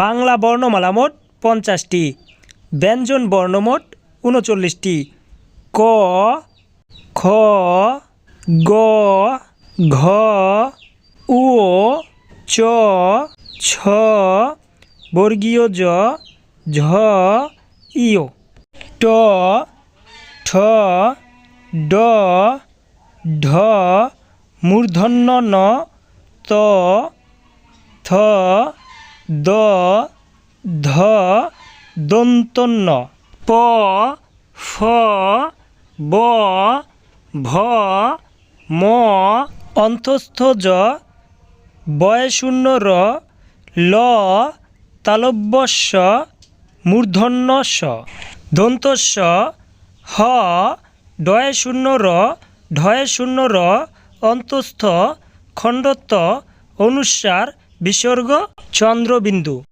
বাংলা বর্ণমালা মোট পঞ্চাশটি। ব্যঞ্জন বর্ণ মোট উনচল্লিশটি। ক, খ, গ, ঘ, উ, চ, ছ, বর্গীয় জ, ঝ ইয় ট, ঠ, ড, ঢ, মূর্ধন্য ন, ত, থ দ, ধ, দন্তন্য। প, ফ, ব, ভ, ম। অন্তস্থ জ, বয়শূন্য র, ল, তালব্যস্য মূর্ধন্য স দন্তস্য, হ ডয়ে শূন্য র ঢয়ে শূন্য র, অন্তস্থ, খণ্ডত্ব অনুস্বার বিসর্গ চন্দ্রবিন্দু।